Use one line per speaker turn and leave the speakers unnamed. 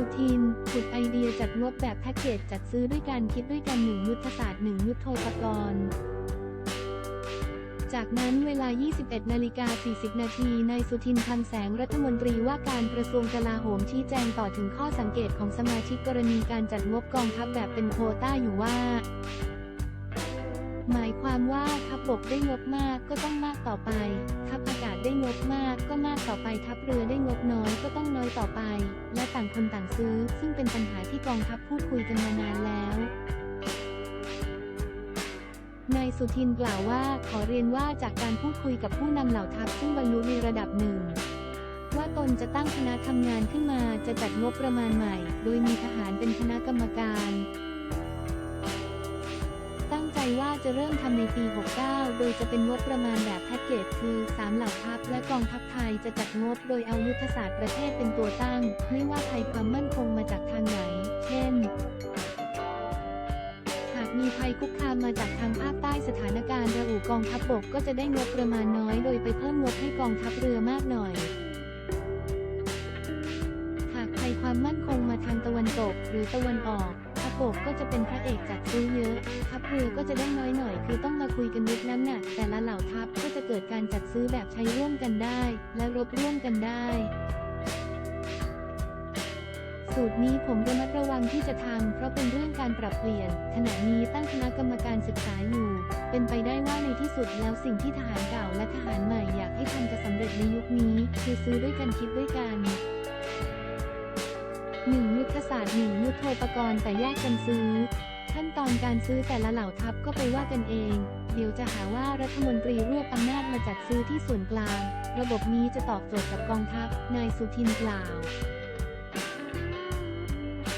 สุทินขุดไอเดียจัดงบแบบแพ็กเกจจัดซื้อด้วยการคิดด้วยกันหนึ่งยุทธศาสตร์หนึ่งยุทโทปกรณ์จากนั้นเวลา 21 นาฬิกา 40 นาที นายสุทินคังแสงรัฐมนตรีว่าการกระทรวงกลาโหมชี้แจงต่อถึงข้อสังเกตของสมาชิกกรณีการจัดงบกองทัพแบบเป็นโคต้าอยู่ว่า หมายความว่าทัพบกได้งบมากก็ต้องมากต่อไป ทัพอากาศได้งบมากก็มากต่อไป ทัพเรือได้งบน้อยก็ต้องน้อยต่อไป และต่างคนต่างซื้อ ซึ่งเป็นปัญหาที่กองทัพพูดคุยกันมานานแล้วนายสุทินกล่าวว่าขอเรียนว่าจากการพูดคุยกับผู้นำเหล่าทัพซึ่งบรรลุในระดับหนึ่ง ว่าตนจะตั้งคณะทำงานขึ้นมาจะจัดงบประมาณใหม่ โดยมีทหารเป็นคณะกรรมการ ว่าจะเริ่มทำในปี 69 โดยจะเป็นงบประมาณแบบแพ็กเกจคือ 3 เหล่าทัพและกองทัพไทยจะจัดงบโดยเอายุทธศาสตร์ประเทศเป็นตัวตั้ง ไม่ว่าภัยความมั่นคงมาจากทางไหน เช่นหากมีภัยคุกคามมาจากทางภาคใต้สถานการณ์ระอุกองทัพบกก็จะได้งบประมาณน้อยโดยไปเพิ่มงบให้กองทัพเรือมากหน่อย หากภัยความมั่นคงมาทางตะวันตกหรือตะวันออก ทัพบกก็จะเป็นพระเอกจัดซื้อเยอะ ทัพเรือก็จะได้น้อยหน่อย คือต้องมาคุยกันยุคนั้นน่ะแต่ละเหล่าทัพก็จะเกิดการจัดซื้อแบบใช้ร่วมกันได้ และรบร่วมกันได้ สูตรนี้ผมระมัดระวังที่จะทำเพราะเป็นเรื่องการปรับเปลี่ยน ขณะนี้ตั้งคณะกรรมการศึกษาอยู่ เป็นไปได้ว่าในที่สุดแล้วสิ่งที่ทหารเก่าและทหารใหม่อยากให้ทำจะสำเร็จในยุคนี้ คือซื้อด้วยกันคิดด้วยกัน หนึ่งยุทธศาสตร์หนึ่งยุทโธปกรณ์แต่แยกกันซื้อ ขั้นตอนการซื้อแต่ละเหล่าทัพก็ไปว่ากันเอง เดี๋ยวจะหาว่ารัฐมนตรีรวบอำนาจมาจัดซื้อที่ส่วนกลาง ระบบนี้จะตอบโจทย์กับกองทัพ นายสุทินกล่าว